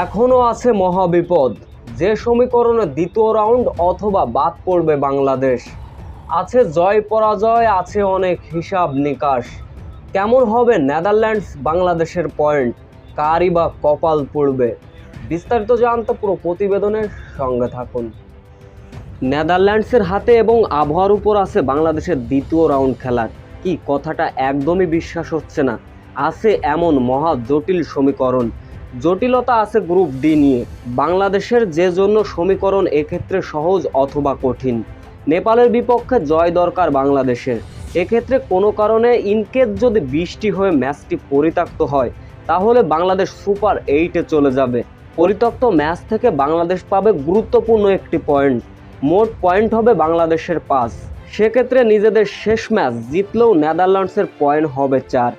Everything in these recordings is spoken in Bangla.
এখনও আছে মহাবিপদ। যে সমীকরণে দ্বিতীয় রাউন্ড অথবা বাদ পড়বে বাংলাদেশ। আছে জয় পরাজয়, আছে অনেক হিসাব নিকাশ। কেমন হবে নেদারল্যান্ডস বাংলাদেশের পয়েন্ট? কারই বা কপাল পড়বে? বিস্তারিত জানতে পুরো প্রতিবেদনের সঙ্গে থাকুন। নেদারল্যান্ডসের হাতে এবং আবহাওয়ার উপর আছে বাংলাদেশের দ্বিতীয় রাউন্ড খেলার। কি কথাটা একদমই বিশ্বাস হচ্ছে না। আছে এমন মহা জটিল সমীকরণ। জটিলতা আছে গ্রুপ ডি নিয়ে। বাংলাদেশের যে জন্য সমীকরণ এক্ষেত্রে সহজ অথবা কঠিন। নেপালের বিপক্ষে জয় দরকার বাংলাদেশের। এক্ষেত্রে কোনো কারণে ইনকেস যদি বৃষ্টি হয়ে ম্যাচটি পরিত্যক্ত হয়, তাহলে বাংলাদেশ সুপার এইটে চলে যাবে। পরিত্যক্ত ম্যাচ থেকে বাংলাদেশ পাবে গুরুত্বপূর্ণ একটি পয়েন্ট। মোট পয়েন্ট হবে বাংলাদেশের পাঁচ। সেক্ষেত্রে নিজেদের শেষ ম্যাচ জিতলেও নেদারল্যান্ডসের পয়েন্ট হবে চার।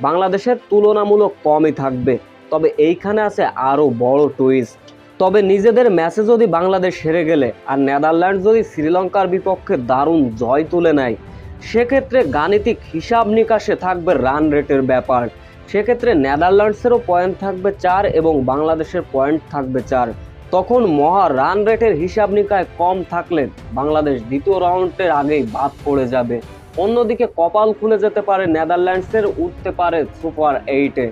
বাংলাদেশের তুলনামূলক কমই থাকবে। তবে এইখানে আছে আরও বড় টুইস্ট তবে নিজেদের ম্যাচে যদি বাংলাদেশ হেরে গেলে আর নেদারল্যান্ড যদি শ্রীলঙ্কার বিপক্ষে দারুণ জয় তুলে নেয়, সেক্ষেত্রে গাণিতিক হিসাব নিকাশে থাকবে রান রেটের ব্যাপার। সেক্ষেত্রে নেদারল্যান্ডসেরও পয়েন্ট থাকবে চার এবং বাংলাদেশের পয়েন্ট থাকবে চার। তখন মহা রান রেটের হিসাব নিকায় কম থাকলে বাংলাদেশ দ্বিতীয় রাউন্ডের আগেই বাদ পড়ে যাবে। অন্যদিকে কপাল খুলে যেতে পারে নেদারল্যান্ডসের, উঠতে পারে সুপার এইটে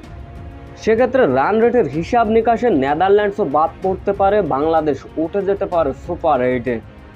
সেক্ষেত্রে রান রেটের হিসাব নিকাশে নেদারল্যান্ডসও বাদ পড়তে পারে, বাংলাদেশ উঠে যেতে পারে সুপার এইটে